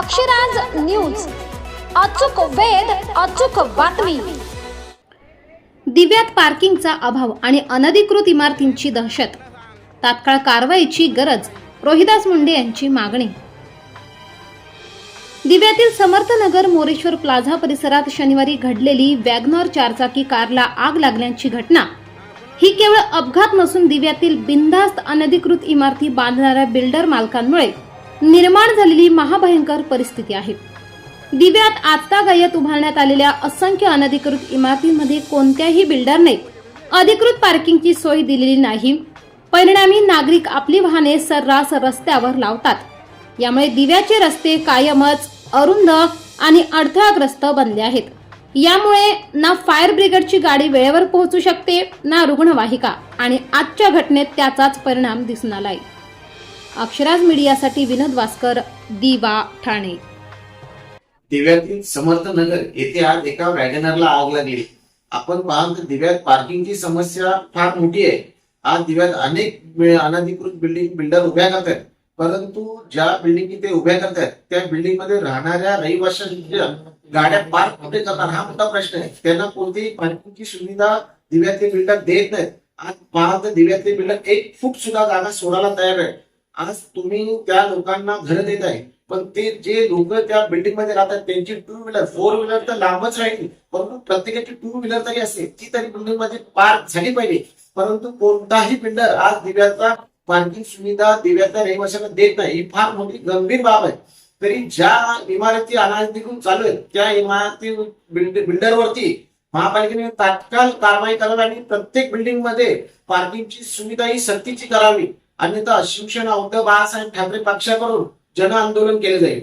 Akshraj news. अचूक वेध अचूक बातमी. दिव्यात पार्किंगचा अभाव आणि अनधिकृत इमारतींची दहशत. तात्काळ कारवाईची गरज रोहिदास मुंडे यांची मागणी. दिव्यातील समर्थनगर मोरेश्वर प्लाझा परिसरात शनिवारी घडलेली वॅगनॉर चारचाकी कारला आग लागल्याची घटना. ही केवळ अपघात नसून दिव्यातील बिनधास्त अनधिकृत इमारती बांधणाऱ्या बिल्डर मालकांमुळे. निर्माण झालेली महाभयंकर परिस्थिती आहे. दिव्यात आत्ता गायत उभारण्यात आलेल्या असंख्य अनधिकृत इमारतींमध्ये कोणत्याही बिल्डरने अधिकृत पार्किंगची सोय दिलेली नाही. परिणामी नागरिक आपली वाहने सर्रास रस्त्यावर लावतात. यामुळे दिव्याचे रस्ते कायमच अरुंद आणि अडथळाग्रस्त बनले आहेत. यामुळे ना फायर ब्रिगेडची गाडी वेळेवर पोहोचू शकते ना रुग्णवाहिका आणि आजच्या घटनेत त्याचाच परिणाम दिसून आलाय. अक्षराज मीडियासाठी विनोद वास्कर दिवा ठाणे. दिव्यातील समर्थ नगर येथे आज एका वॅगनरला आग लागली. आपण पाहाल तर दिव्यात पार्किंगची समस्या फार मोठी आहे. आज दिव्यात अनेक अनधिकृत बिल्डिंग बिल्डर उभ्या करतात. परंतु ज्या बिल्डिंग ते उभ्या करतात त्या बिल्डिंगमध्ये राहणाऱ्या रहिवाशांच्या गाड्या पार्क कुठे करणार हा मोठा प्रश्न आहे. त्यांना कोणतीही पार्किंगची सुविधा दिव्यातले बिल्डर देत नाहीत. आज पाहाल तर दिव्यातले बिल्डर एक फूट सुद्धा जागा सोडायला तयार आहे आज तुम्ही त्या लोकांना घर देत आहे. पण ते जे लोक त्या बिल्डिंगमध्ये राहतात त्यांची टू व्हीलर फोर व्हीलर तर लांबच राहील. परंतु प्रत्येकाची टू व्हीलर तरी असते ती तरी बिल्डिंगमध्ये पार्क झाली पाहिजे. परंतु कोणताही बिल्डर आज दिव्याचा पार्किंग सुविधा दिव्याच्या रहिवाशांना देत नाही ही फार मोठी गंभीर बाब आहे. तरी ज्या इमारती अनाधिकृत चालू आहेत त्या इमारती बिल्डरवरती महापालिकेने तात्काळ कारवाई करावी आणि प्रत्येक बिल्डिंगमध्ये पार्किंगची सुविधा ही सक्तीची करावी. अन्यथा शिवसेना उद्धव बाळासाहेब ठाकरे पक्षाकडून जन आंदोलन केले जाईल.